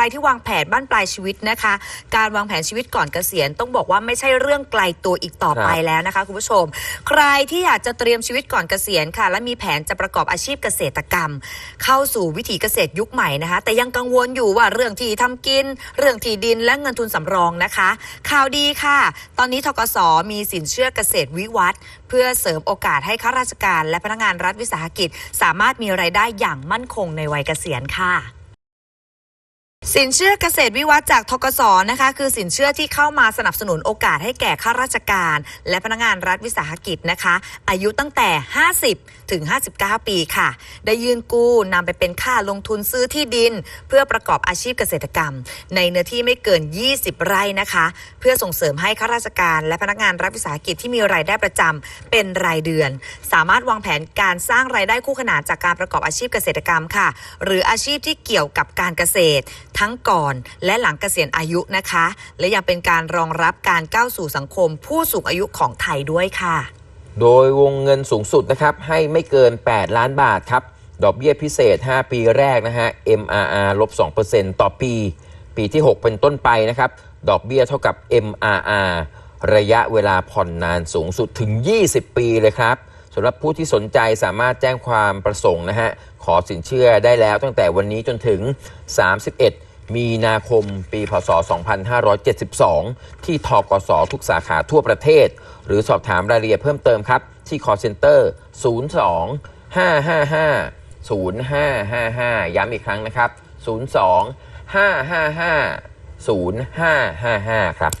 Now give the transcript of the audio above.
รที่วางแผนบ้านปลายชีวิตนะคะ การวางแผนชีวิตก่อนเกษียณต้องบอกว่าไม่ใช่เรื่องไกลตัวอีกต่อไปครับแล้วนะคะคุณผู้ชม ใครที่อยากจะเตรียมชีวิตก่อนเกษียณค่ะ และมีแผนจะประกอบอาชีพเกษตรกรรม เข้าสู่วิถีเกษตรยุคใหม่นะคะ แต่ยังกังวลอยู่ว่าเรื่องที่ทำกิน เรื่องที่ดินและเงินทุนสำรองนะคะ ข่าวดีค่ะ ตอนนี้ทกสมีสินเชื่อเกษตรวิวัฒน์เพื่อเสริมโอกาสให้ข้าราชการ และพนักงานรัฐวิสาหกิจ สามารถมีรายได้อย่างมั่นคงในวัยเกษียณค่ะ สินเชื่อเกษตรวิวัฒน์จากทกสนะคะคือสินเชื่อที่เข้ามาสนับสนุนโอกาสให้แก่ข้าราชการ และพนักงานรัฐวิสาหกิจนะคะ อายุตั้งแต่ 50 ถึง 59 ปีค่ะ ได้ยื่นกู้นำไปเป็นค่าลงทุนซื้อที่ดิน เพื่อประกอบอาชีพเกษตรกรรม ในเนื้อที่ไม่เกิน 20 ไร่นะคะ เพื่อส่งเสริมให้ข้าราชการ และพนักงานรัฐวิสาหกิจที่มีรายได้ประจำเป็นรายเดือน สามารถวางแผนการสร้างรายได้คู่ขนานจากการประกอบอาชีพเกษตรกรรมค่ะ หรืออาชีพที่เกี่ยวกับการเกษตรทั้งก่อนและหลังเกษียณอายุนะคะ และยังเป็นการรองรับการก้าวสู่สังคม ผู้สูงอายุของไทยด้วยค่ะ โดยวงเงินสูงสุดนะครับให้ไม่เกิน 8 ล้านบาทครับ ดอกเบี้ยพิเศษ 5 ปีแรกนะฮะ MRR ลบ2%ต่อปี ปีที่ 6 เป็นต้นไปนะครับ ดอกเบี้ยเท่ากับ MRR ระยะเวลาผ่อนนานสูงสุดถึง 20 ปีเลยครับสำหรับผู้ที่สนใจสามารถแจ้งความประสงค์นะฮะ ขอสินเชื่อได้แล้วตั้งแต่วันนี้จนถึง 31 มีนาคมปีพศ 2572 ที่ทกสทุกสาขาทั่วประเทศ หรือสอบถามรายละเอียดเพิ่มเติมครับ ที่ call center 02 555 0555 ย้ำอีกครั้งนะครับ 02 555 0555 ครับ